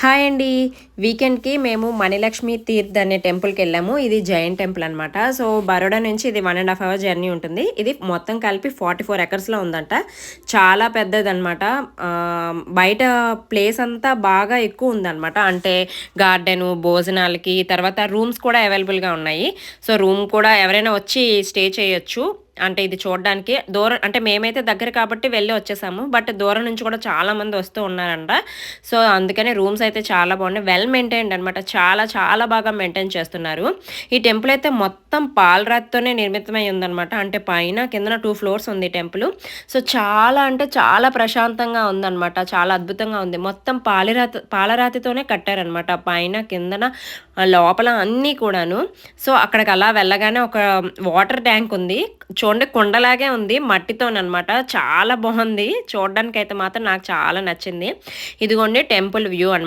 Hi అండి. వీకెండ్కి మేము మణిలక్ష్మి తీర్థ్ అనే టెంపుల్కి వెళ్ళాము. ఇది జైన్ టెంపుల్ అనమాట సో బరోడా నుంచి ఇది one and half hour journey ఉంటుంది. ఇది మొత్తం కలిపి ఫార్టీ ఫోర్ ఎకర్స్లో ఉందంట. చాలా పెద్దది అనమాట బయట ప్లేస్ అంతా బాగా ఎక్కువ ఉందన్నమాట. అంటే గార్డెను భోజనాలకి తర్వాత రూమ్స్ కూడా అవైలబుల్గా ఉన్నాయి. సో రూమ్ కూడా ఎవరైనా వచ్చి స్టే చేయొచ్చు. అంటే ఇది చూడడానికి దూరం అంటే మేమైతే దగ్గర కాబట్టి వెళ్ళి వచ్చేసాము. బట్ దూరం నుంచి కూడా చాలా మంది వస్తూ ఉన్నారంట. సో అందుకనే రూమ్స్ అయితే చాలా బాగున్నాయి. వెల్ మెయింటైన్డ్ అనమాట చాలా చాలా బాగా మెయింటైన్ చేస్తున్నారు. ఈ టెంపుల్ అయితే మొత్తం పాలరాతితోనే నిర్మితమై ఉందనమాట అంటే పైన కిందన టూ ఫ్లోర్స్ ఉంది టెంపుల్. సో చాలా అంటే చాలా ప్రశాంతంగా ఉందన్నమాట. చాలా అద్భుతంగా ఉంది. మొత్తం పాలిరాతి పాలరాతితోనే కట్టారనమాట పైన కిందన లోపల అన్నీ కూడాను. సో అక్కడికి అలా వెళ్ళగానే ఒక వాటర్ ట్యాంక్ ఉంది. చూడండి కుండలాగే ఉంది మట్టితోనమాట చాలా బాగుంది. చూడడానికి అయితే మాత్రం నాకు చాలా నచ్చింది. ఇదిగోండి టెంపుల్ వ్యూ అనమాట